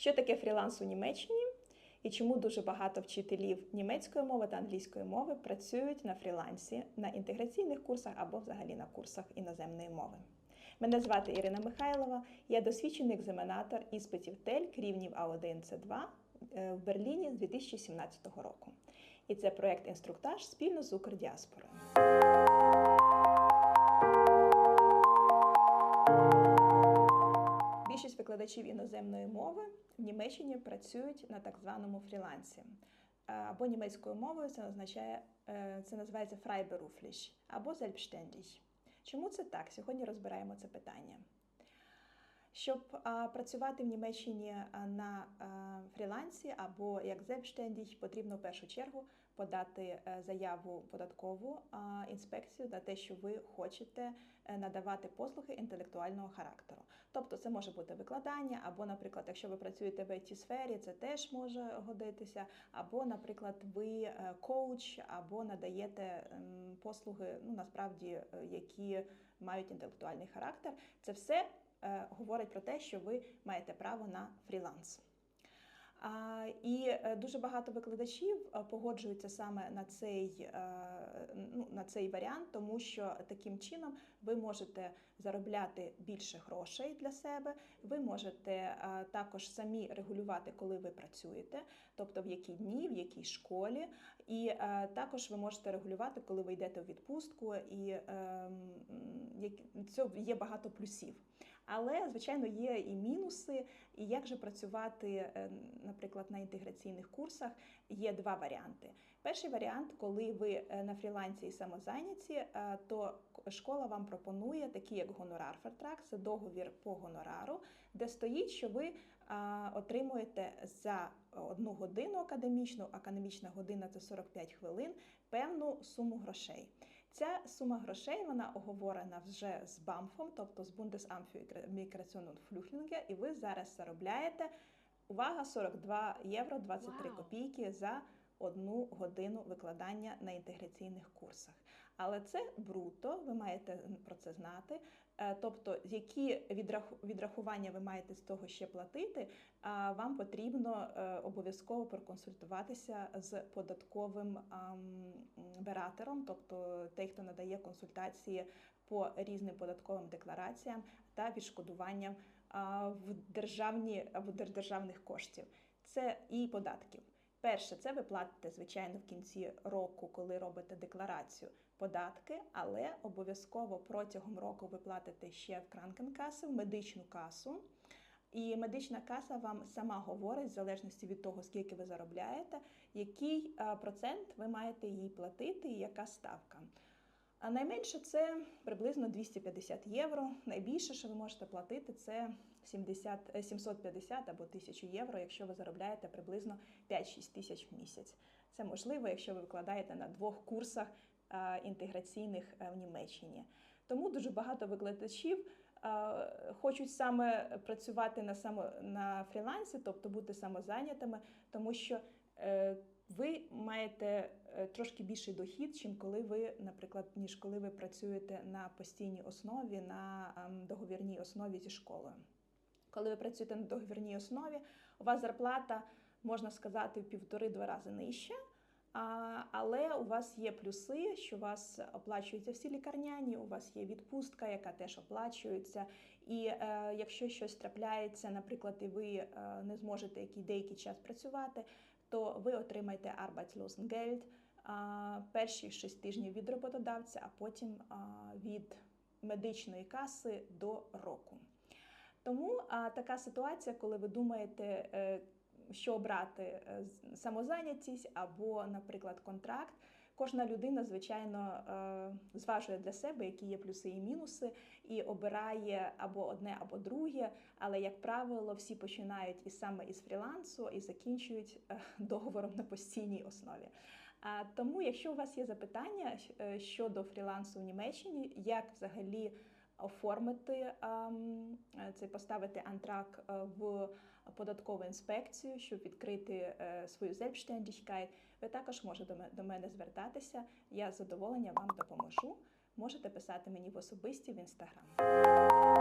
Що таке фріланс у Німеччині? І чому дуже багато вчителів німецької мови та англійської мови працюють на фрілансі на інтеграційних курсах або взагалі на курсах іноземної мови? Мене звати Ірина Михайлова, я досвідчений екзаменатор іспитів ТЕЛЬК рівнів А1 С2 е, в Берліні з 2017 року. І це проект інструктаж спільно з Укрдіаспорою. Викладачів іноземної мови в Німеччині працюють на так званому фрілансі. Або німецькою мовою це означає, е, це називається Freiberuflich або Selbstständig. Чому це так? Сьогодні розбираємо це питання. Щоб працювати в Німеччині на фрілансі або як Selbstständig, потрібно в першу чергу подати е, заяву податкову інспекцію на те, що ви хочете е, надавати послуги інтелектуального характеру. Тобто це може бути викладання, або, наприклад, якщо ви працюєте в it сфері, це теж може годитися, або, наприклад, ви е, коуч, або надаєте послуги, ну насправді, які мають інтелектуальний характер. Це все говорить про те, що ви маєте право на фріланс. І е, дуже багато викладачів е, погоджуються саме на цей, е, ну, на цей варіант, тому що таким чином ви можете заробляти більше грошей для себе. Ви можете е, також самі регулювати, коли ви працюєте, тобто в які дні, в якій школі, і е, також ви можете регулювати, коли ви йдете у відпустку, і е, м, як- це є багато плюсів. Але, звичайно, є і мінуси. І як же працювати, е, наприклад, на інтеграційних курсах, є два варіанти. Перший варіант, коли ви е, на фрілансі і самозайняті, е, то школа вам пропонує такий як гонорар фертрак, це договір по гонорару, де стоїть, що ви отримуєте за одну годину академічну, академічна година це 45 хвилин, певну суму грошей. Ця сума грошей вона оговорена вже з БАМФом, тобто з Bundesamt Flüchtlinge, і ви зараз заробляєте увага 42 євро 23 Вау. копійки за одну годину викладання на інтеграційних курсах. Але це бруто, ви маєте про це знати. Е, Тобто, які відрахування ви маєте з того ще платити, вам потрібно е, обов'язково проконсультуватися з податковим бератером, тобто той, хто надає консультації по різним податковим деклараціям та відшкодуванням в державні або державних коштів. Це і податків. Перше, це ви платите, звичайно, в кінці року, коли робите декларацію, податки, але обов'язково протягом року ви платите ще в кранкенкасу, в медичну касу. І медична каса вам сама говорить, в залежності від того, скільки ви заробляєте, який е, процент ви маєте їй платити і яка ставка. А найменше це приблизно 250 євро. Найбільше, що ви можете платити, це 70, е, 750 або 1000 євро, якщо ви заробляєте приблизно 5-6 тисяч в місяць. Це можливо, якщо ви викладаєте на двох курсах е, інтеграційних е, в Німеччині. Тому дуже багато викладачів е, хочуть саме працювати на само на фрілансі, тобто бути самозайнятими, тому що е, ви маєте е, трошки більший дохід, чим коли ви, наприклад, ніж коли ви працюєте на постійній основі, на ем, договірній основі зі школою. Коли ви працюєте на договірній основі, у вас зарплата, можна сказати, в півтори-два рази нижча. Але у вас є плюси, що у вас оплачуються всі лікарняні, у вас є відпустка, яка теж оплачується. І е, якщо щось трапляється, наприклад, і ви е, не зможете який деякий час працювати, то ви отримаєте Arbeitslosengeld перші 6 тижнів від роботодавця, а потім від медичної каси до року. Тому така ситуація, коли ви думаєте, е, що обрати е, самозайнятість або, наприклад, контракт. Кожна людина, звичайно, е, зважує для себе, які є плюси і мінуси, і обирає або одне, або друге. Але, як правило, всі починають і саме із фрілансу і закінчують договором на постійній основі. Тому, якщо у вас є запитання е, щодо фрілансу в Німеччині, як взагалі оформити е, це поставити антрак е, в податкову інспекцію, щоб відкрити свою Selbstständigkeit, ви також можете до мене звертатися. Я з задоволенням вам допоможу. Можете писати мені в особисті в інстаграм.